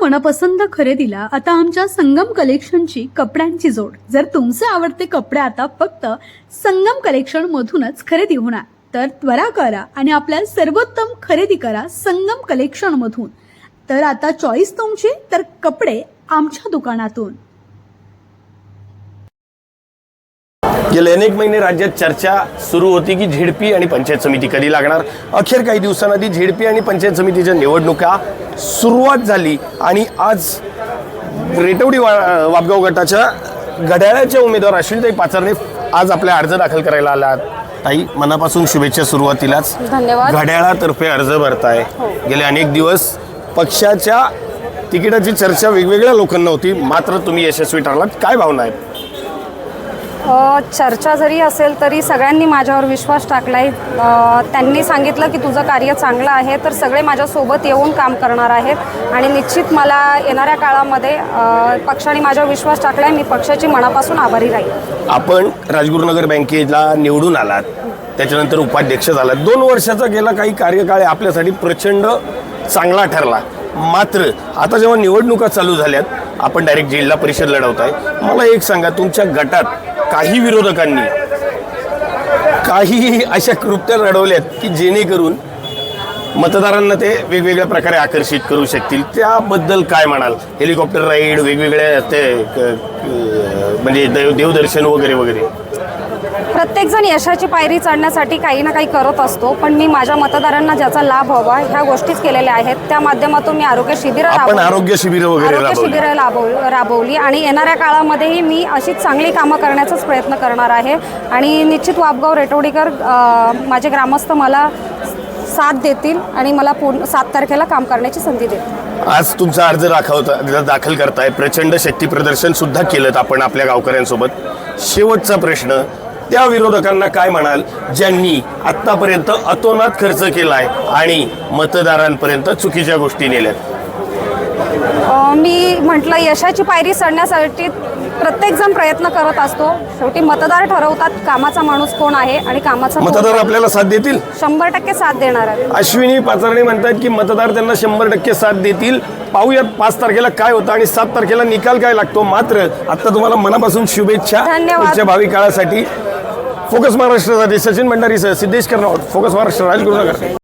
मनपसंत खरेदीला आता आमच्या संगम कलेक्शनची कपड्यांची जोड. जर तुमचे आवडते कपडे आता फक्त संगम कलेक्शन मधूनच खरेदी होणार तर त्वरा करा आणि आपल्या सर्वोत्तम खरेदी करा संगम कलेक्शन मधून. तर आता चॉईस तुमची तर कपडे आमच्या दुकानातून. गेले अनेक महिने राज्यात चर्चा सुरू होती की झेडपी आणि पंचायत समिती कधी लागणार? अखेर काही दिवसांआधी झेडपी आणि पंचायत समितीच्या निवडणुका सुरुवात झाली आणि आज रेटवडी वा वापगाव गटाच्या घड्याळाच्या उमेदवार अश्विनीताई पाचारने आज आपल्या अर्ज दाखल करायला आला ताई मनापासून शुभेच्छा सुरुवातीलाच. धन्यवाद. घड्याळातर्फे अर्ज भरताय. गेले अनेक दिवस पक्षाच्या तिकिटाची चर्चा वेगवेगळ्या लोकांना होती. मात्र तुम्ही यशस्वी ठरलात. काय भावना आहेत? चर्चा जरी असेल तरी सगळ्यांनी माझ्यावर विश्वास टाकलाय. आहे त्यांनी सांगितलं की तुझं कार्य चांगलं आहे तर सगळे माझ्यासोबत येऊन काम करणार आहेत. आणि निश्चित मला येणाऱ्या काळामध्ये पक्षाने माझ्यावर विश्वास टाकलाय मी पक्षाची मनापासून आभारी राहील. आपण राजगुरुनगर बँकेला निवडून आलात. त्याच्यानंतर उपाध्यक्ष झालात. दोन वर्षाचा गेला काही कार्यकाळ आपल्यासाठी प्रचंड चांगला ठरला. मात्र आता जेव्हा निवडणुका चालू झाल्यात आपण डायरेक्ट जिल्हा परिषद लढवताय. मला एक सांगा तुमच्या गटात काही विरोधकांनी काही अशा कृत्या रडवल्यात की जेणेकरून मतदारांना ते वेगवेगळ्या प्रकारे आकर्षित करू शकतील. त्याबद्दल काय म्हणाल? हेलिकॉप्टर राईड वेगवेगळ्या ते क- म्हणजे देव देवदर्शन वगैरे वगैरे. प्रत्येकजण यशाची पायरी चढण्यासाठी काही ना काही करत असतो पण मी माझ्या मतदारांना ज्याचा लाभ हवा ह्या गोष्टीच केलेल्या आहेत. त्या माध्यमातून मी आरोग्य शिबिरं आपण. आरोग्य शिबिरं वगैरे आरोग्य राबवली. शिबिरं राबव राबवली. आणि येणाऱ्या काळामध्येही मी अशीच चांगली कामं करण्याचाच प्रयत्न करणार आहे. आणि निश्चित वापगाव रेटोडीकर अ, माझे ग्रामस्थ मला साथ देतील आणि मला पूर्ण सात तारखेला काम करण्याची संधी देतील. आज तुमचा अर्ज दाखवता दाखल करताय. प्रचंड शक्ती प्रदर्शन सुद्धा केलं आपण आपल्या गावकऱ्यांसोबत. शेवटचा प्रश्न त्या विरोधकांना काय म्हणाल? ज्यांनी आतापर्यंत अतोनात खर्च केलाय आणि मतदारांपर्यंत चुकीच्या गोष्टी नेल्यात. मी म्हटलं यशाची पायरी चढण्यासाठी प्रत्येकजण प्रयत्न करत असतो. शेवटी मतदार ठरवतात कामाचा माणूस कोण आहे आणि कामाचा मतदार आपल्याला साथ देतील? शंभर टक्के साथ देणार आहे अश्विनी पाचारणे म्हणतात की मतदार त्यांना शंभर टक्के साथ देतील. पाहूयात पाच तारखेला काय होतं आणि सात तारखेला निकाल काय लागतो? मात्र आता तुम्हाला मनापासून शुभेच्छा धन्यवाद. पुढच्या भावी काळासाठी. ಫೋಕಸ್ ಮಹಾರಾಷ್ಟ್ರದ ಸಚಿನ್ ಭಂಡಾರಿ ಸರ್ ಸಿದ್ದೇಶ್ ಕರ್ನಾಡ್ ಫೋಕಸ್ ಮಹಾರಾಷ್ಟ್ರ ರಾಜಗುರುನಗರ್